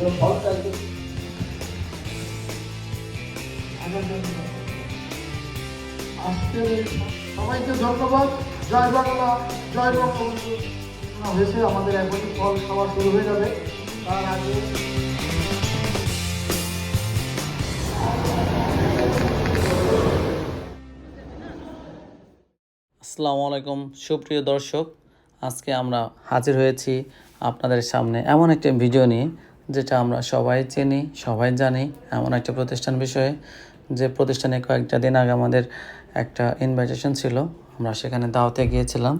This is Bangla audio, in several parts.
আজকে সবাইকে ধন্যবাদ। জয় বাংলা জয় বঙ্গবন্ধু। হয়েছে আমাদের এখন ফল খাওয়া শুরু হয়ে যাবে। তার আগে আসসালামু আলাইকুম সুপ্রিয় দর্শক। আজকে আমরা হাজির হয়েছি আপনাদের সামনে এমন একটি ভিডিও নিয়ে। যেটা আমরা সবাই চিনি, সবাই জানি এমন একটা প্রতিষ্ঠান বিষয়ে যে প্রতিষ্ঠানে কয়েকটা দিন আগে আমাদের একটা ইনভাইটেশন ছিল। আমরা সেখানে দাওয়াতে গিয়েছিলাম।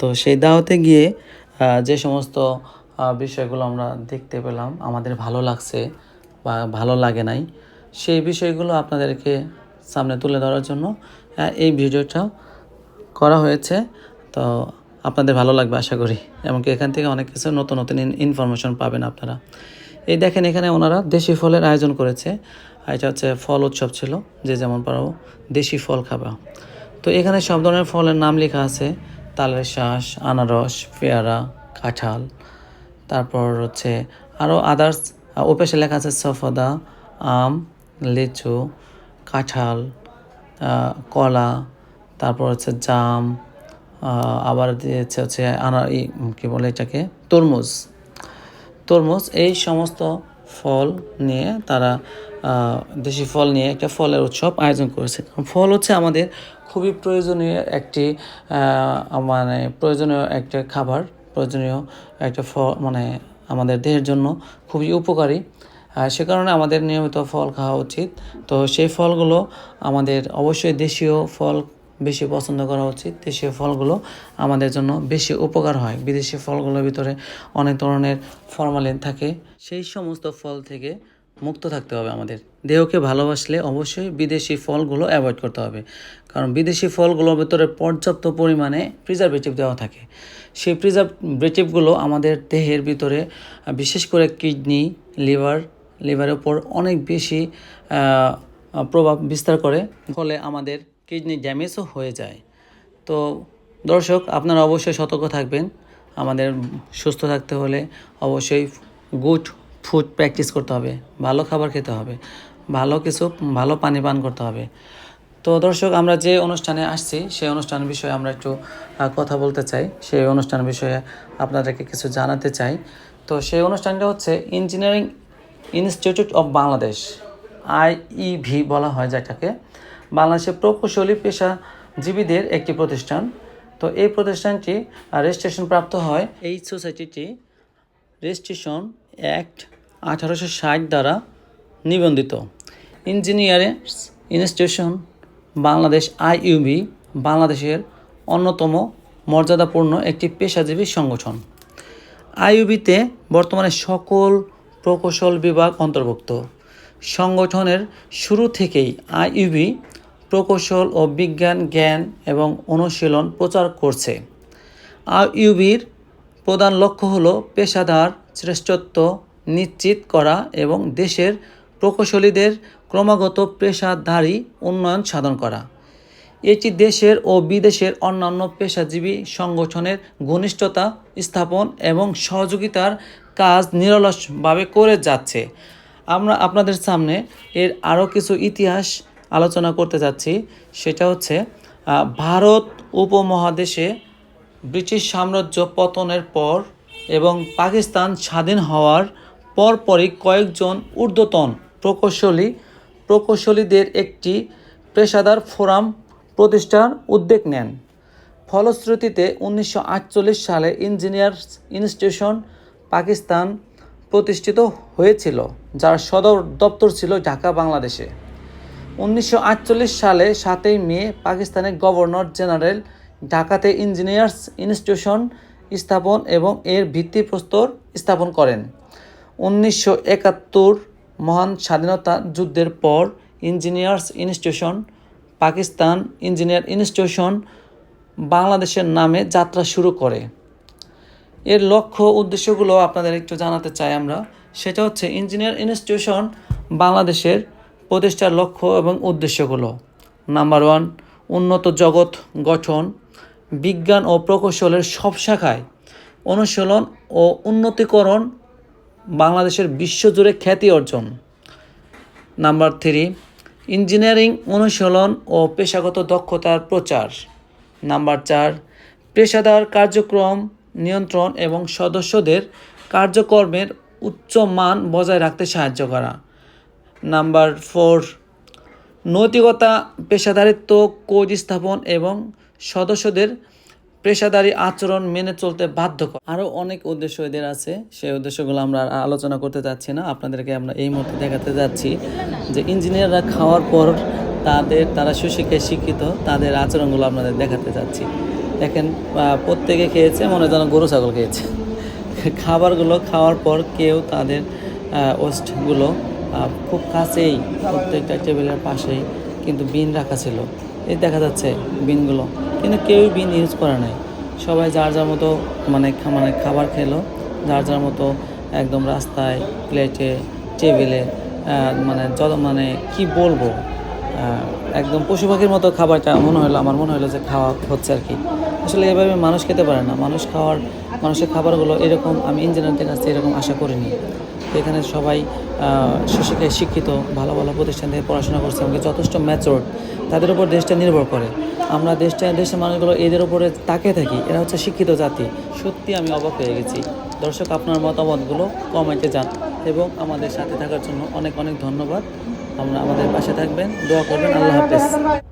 তো সেই দাওয়াতে গিয়ে যে সমস্ত বিষয়গুলো আমরা দেখতে পেলাম, আমাদের ভালো লাগছে বা ভালো লাগে নাই, সেই বিষয়গুলো আপনাদেরকে সামনে তুলে ধরার জন্য এই ভিডিওটা করা হয়েছে। তো আপনাদের ভালো লাগবে আশা করি, এমনকি এখান থেকে অনেক কিছু নতুন নতুন ইনফরমেশন পাবেন আপনারা। এই দেখেন এখানে ওনারা দেশি ফলের আয়োজন করেছে। এটা হচ্ছে ফল উৎসব ছিল, যে যেমন পারো দেশি ফল খাবা। তো এখানে সব ধরনের ফলের নাম লেখা আছে। তালের শাঁস, আনারস, পেয়ারা, কাঁঠাল। তারপর হচ্ছে আরও আদার্স ওপাশে লেখা আছে সফদা, আম, লিচু, কাঁঠাল কলা, তারপর হচ্ছে জাম আবার দিয়েছে হচ্ছে আনা ই, কী বলে এটাকে? তরমুজ। তরমুজ, এই সমস্ত ফল নিয়ে তারা দেশি ফল নিয়ে একটা ফলের উৎসব আয়োজন করেছে। ফল হচ্ছে আমাদের খুবই প্রয়োজনীয় একটি মানে প্রয়োজনীয় একটা খাবার, প্রয়োজনীয় একটা ফল মানে আমাদের দেহের জন্য খুবই উপকারী। সে কারণে আমাদের নিয়মিত ফল খাওয়া উচিত। তো সেই ফলগুলো আমাদের অবশ্যই দেশীয় ফল বেশি পছন্দ করা উচিত দেশীয় ফলগুলো আমাদের জন্য বেশি উপকার হয়। বিদেশি ফলগুলোর ভিতরে অনেক ধরনের ফরমালিন থাকে। সেই সমস্ত ফল থেকে মুক্ত থাকতে হবে আমাদের। দেহকে ভালোবাসলে অবশ্যই বিদেশি ফলগুলো অ্যাভয়েড করতে হবে। কারণ বিদেশি ফলগুলোর ভিতরে পর্যাপ্ত পরিমাণে প্রিজারভেটিভ দেওয়া থাকে। সেই প্রিজারভেটিভগুলো আমাদের দেহের ভিতরে বিশেষ করে কিডনি লিভার লিভারের ওপর অনেক বেশি প্রভাব বিস্তার করে। ফলে আমাদের কিডনি ড্যামেজও হয়ে যায়। তো দর্শক, আপনারা অবশ্যই সতর্ক থাকবেন। আমাদের সুস্থ থাকতে হলে অবশ্যই গুড ফুড প্র্যাকটিস করতে হবে। ভালো খাবার খেতে হবে। ভালো কিছু, ভালো পানি পান করতে হবে। তো দর্শক, আমরা যে অনুষ্ঠানে আসছি, সেই অনুষ্ঠান বিষয়ে আমরা একটু কথা বলতে চাই। সেই অনুষ্ঠান বিষয়ে আপনাদেরকে কিছু জানাতে চাই। তো সেই অনুষ্ঠানটা হচ্ছে engineering institute of Bangladesh IEB বলা হয় যেটাকে। বাংলাদেশের প্রকৌশলী পেশাজীবীদের একটি প্রতিষ্ঠান। তো এই প্রতিষ্ঠানটি রেজিস্ট্রেশন প্রাপ্ত হয় এই সোসাইটিটি রেজিস্ট্রেশন অ্যাক্ট আঠারোশো ষাট দ্বারা নিবন্ধিত। ইঞ্জিনিয়ারিংস ইনস্টিটিউশন বাংলাদেশ আইইউবি বাংলাদেশের অন্যতম মর্যাদাপূর্ণ একটি পেশাজীবী সংগঠন। আইইউবিতে বর্তমানে সকল প্রকৌশল বিভাগ অন্তর্ভুক্ত। সংগঠনের শুরু থেকেই আইইউবি প্রকৌশল ও বিজ্ঞান, জ্ঞান এবং অনুশীলন প্রচার করছে। আইইউবির প্রধান লক্ষ্য হল পেশাদার শ্রেষ্ঠত্ব নিশ্চিত করা এবং দেশের প্রকৌশলীদের ক্রমাগত পেশাদারী উন্নয়ন সাধন করা। এটি দেশের ও বিদেশের অন্যান্য পেশাজীবী সংগঠনের ঘনিষ্ঠতা স্থাপন এবং সহযোগিতার কাজ নিরলসভাবে করে যাচ্ছে। আমরা আপনাদের সামনে এর আরও কিছু ইতিহাস আলোচনা করতে যাচ্ছি, সেটা হচ্ছে ভারত উপমহাদেশে ব্রিটিশ সাম্রাজ্য পতনের পর এবং পাকিস্তান স্বাধীন হওয়ার পরপরই কয়েকজন ঊর্ধ্বতন প্রকৌশলী, প্রকৌশলীদের একটি পেশাদার ফোরাম প্রতিষ্ঠার উদ্যোগ নেন। ফলশ্রুতিতে উনিশশো আটচল্লিশ সালে ইঞ্জিনিয়ার্স ইনস্টিটিউশন পাকিস্তান প্রতিষ্ঠিত হয়েছিল, যার সদর দপ্তর ছিল ঢাকা, বাংলাদেশে। উনিশশো আটচল্লিশ সালে সাতই মে পাকিস্তানের গভর্নর জেনারেল, ঢাকাতে ইঞ্জিনিয়ার্স ইনস্টিটিউশন স্থাপন এবং এর ভিত্তিপ্রস্তর স্থাপন করেন। উনিশশো একাত্তর মহান স্বাধীনতা যুদ্ধের পর engineers institution, Pakistan engineer institution বাংলাদেশের নামে যাত্রা শুরু করে। এর লক্ষ্য উদ্দেশ্যগুলো আপনাদের একটু জানাতে চাই আমরা। সেটা হচ্ছে ইঞ্জিনিয়ার ইনস্টিটিউশন বাংলাদেশের প্রতিষ্ঠার লক্ষ্য এবং উদ্দেশ্যগুলো। নাম্বার ওয়ান উন্নত জগৎ গঠন, বিজ্ঞান ও প্রকৌশলের সব শাখায় অনুশীলন ও উন্নতিকরণ বাংলাদেশের বিশ্বজুড়ে খ্যাতি অর্জন। নাম্বার থ্রি ইঞ্জিনিয়ারিং অনুশীলন ও পেশাগত দক্ষতার প্রচার। নাম্বার চার, পেশাদার কার্যক্রম নিয়ন্ত্রণ এবং সদস্যদের কার্যকর্মের উচ্চ মান বজায় রাখতে সাহায্য করা। নাম্বার ফোর, নৈতিকতা, পেশাদারিত্ব, কোচ স্থাপন এবং সদস্যদের পেশাদারি আচরণ মেনে চলতে বাধ্য করা। আরও অনেক উদ্দেশ্য এদের আছে, সেই উদ্দেশ্যগুলো আমরা আলোচনা করতে চাচ্ছি না। আপনাদেরকে আমরা এই মুহূর্তে দেখাতে যাচ্ছি যে ইঞ্জিনিয়াররা খাওয়ার পর তাদের, তারা সুশিক্ষায় শিক্ষিত, তাদের আচরণগুলো আপনাদের দেখাতে চাচ্ছি। দেখেন প্রত্যেকে খেয়েছে, মনে যেন গরু, ছাগল খেয়েছে। খাবারগুলো খাওয়ার পর কেউ তাদের ওয়েস্টগুলো খুব কাছেই প্রত্যেকটা টেবিলের পাশেই কিন্তু বিন রাখা ছিল। এই দেখা যাচ্ছে বিনগুলো। কিন্তু কেউই বিন ইউজ করে নাই। সবাই যার যার মতো মানে মানে খাবার খেলো, যার যার মতো একদম রাস্তায় প্লেটে টেবিলে মানে যত মানে কি বলব একদম পশু পাখির মতো খাবারটা মনে হলো, আমার মনে হলো যে খাওয়া হচ্ছে আর কি। আসলে এভাবে মানুষ খেতে পারে না। মানুষ খাওয়ার, মানুষের খাবারগুলো এরকম আমি ইঞ্জিনিয়ারদের কাছ থেকে এরকম আশা করিনি। এখানে সবাই সুশিক্ষায় শিক্ষিত, ভালো ভালো প্রতিষ্ঠান থেকে পড়াশোনা করছে এবং যথেষ্ট ম্যাচোর্ড তাদের উপর দেশটা নির্ভর করে। আমরা দেশটা, দেশের মানুষগুলো এদের উপরে তাকিয়ে থাকি। এরা হচ্ছে শিক্ষিত জাতি। সত্যি আমি অবাক হয়ে গেছি। দর্শক, আপনার মতামতগুলো কমেন্টে যান এবং আমাদের সাথে থাকার জন্য অনেক অনেক ধন্যবাদ। আমরা আমাদের পাশে থাকবেন। দোয়া করবেন। আল্লাহ হাফেজ।